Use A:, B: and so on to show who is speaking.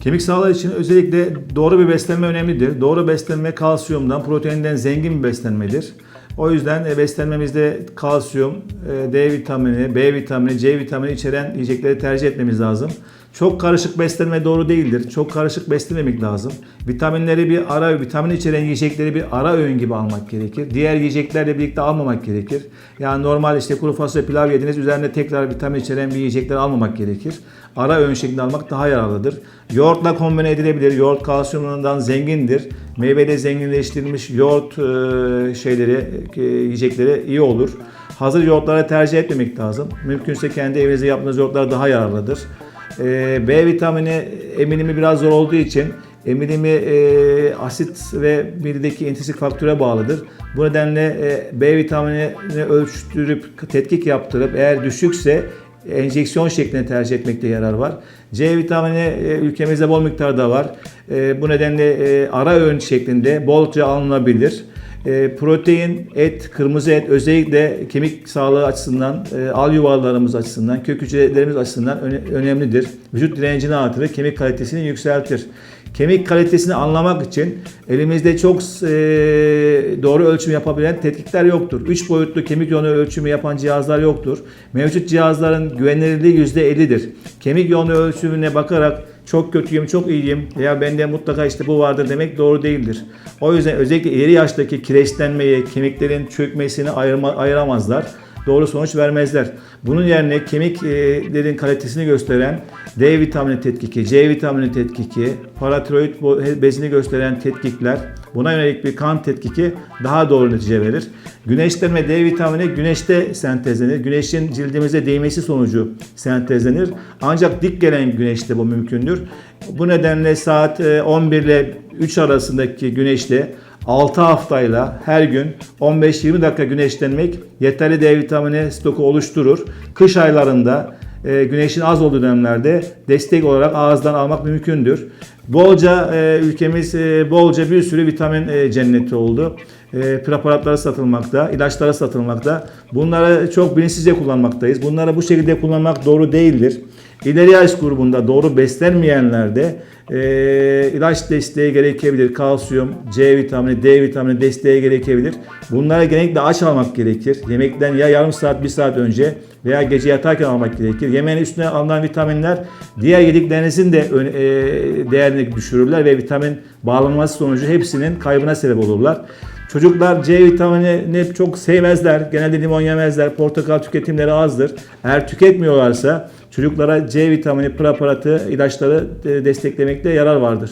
A: Kemik sağlığı için özellikle doğru bir beslenme önemlidir. Doğru beslenme kalsiyumdan, proteinden zengin bir beslenmedir. O yüzden e, beslenmemizde kalsiyum, e, D vitamini, B vitamini, C vitamini içeren yiyecekleri tercih etmemiz lazım. Çok karışık beslenme doğru değildir. Çok karışık beslememek lazım. Vitaminleri bir ara, vitamin içeren yiyecekleri bir ara öğün gibi almak gerekir. Diğer yiyeceklerle birlikte almamak gerekir. Yani normal işte kuru fasulye pilav yediniz üzerine tekrar vitamin içeren bir yiyecekler almamak gerekir. Ara öğün şeklinde almak daha yararlıdır. Yoğurtla kombine edilebilir. Yoğurt kalsiyumundan zengindir. Meyveyle zenginleştirilmiş yoğurt e, şeyleri, e, yiyecekleri iyi olur. Hazır yoğurtları tercih etmemek lazım. Mümkünse kendi evinizde yaptığınız yoğurtlar daha yararlıdır. E, B vitamini eminimi biraz zor olduğu için eminimi e, asit ve midedeki intrinsik faktöre bağlıdır. Bu nedenle e, B vitaminini ölçtürüp tetkik yaptırıp eğer düşükse enjeksiyon şeklinde tercih etmekte yarar var. C vitamini e, ülkemizde bol miktarda var. Bu nedenle e, ara öğün şeklinde bolca alınabilir. E, protein, et, kırmızı et özellikle kemik sağlığı açısından, e, al yuvalarımız açısından, kök hücrelerimiz açısından öne- önemlidir. Vücut direncini artırır, kemik kalitesini yükseltir. Kemik kalitesini anlamak için elimizde çok e, doğru ölçüm yapabilen tetkikler yoktur. 3 boyutlu kemik yoğunluğu ölçümü yapan cihazlar yoktur. Mevcut cihazların güvenilirliği %50'dir. Kemik yoğunluğu ölçümüne bakarak çok kötüyüm, çok iyiyim veya bende mutlaka işte bu vardır demek doğru değildir. O yüzden özellikle ileri yaştaki kireçlenmeyi, kemiklerin çökmesini ayırma, ayıramazlar doğru sonuç vermezler. Bunun yerine kemiklerin kalitesini gösteren D vitamini tetkiki, C vitamini tetkiki, paratiroid bezini gösteren tetkikler, buna yönelik bir kan tetkiki daha doğru netice verir. Güneşlenme D vitamini güneşte sentezlenir. Güneşin cildimize değmesi sonucu sentezlenir. Ancak dik gelen güneşte bu mümkündür. Bu nedenle saat e, 11 ile 3 arasındaki güneşte 6 haftayla her gün 15-20 dakika güneşlenmek yeterli D vitamini stoku oluşturur. Kış aylarında e, güneşin az olduğu dönemlerde destek olarak ağızdan almak mümkündür. Bolca e, ülkemiz e, bolca bir sürü vitamin e, cenneti oldu. E, preparatları satılmakta, ilaçları satılmakta. Bunları çok bilinçsizce kullanmaktayız. Bunları bu şekilde kullanmak doğru değildir. İleri yaş grubunda doğru beslenmeyenlerde e, ilaç desteği gerekebilir. Kalsiyum, C vitamini, D vitamini desteği gerekebilir. Bunlara genellikle aç almak gerekir. Yemekten ya yarım saat, bir saat önce veya gece yatarken almak gerekir. Yemeğin üstüne alınan vitaminler diğer yediklerinizin de e, değerini düşürürler ve vitamin bağlanması sonucu hepsinin kaybına sebep olurlar. Çocuklar C vitaminini çok sevmezler. Genelde limon yemezler. Portakal tüketimleri azdır. Eğer tüketmiyorlarsa çocuklara C vitamini preparatı, ilaçları e, desteklemekte yarar vardır.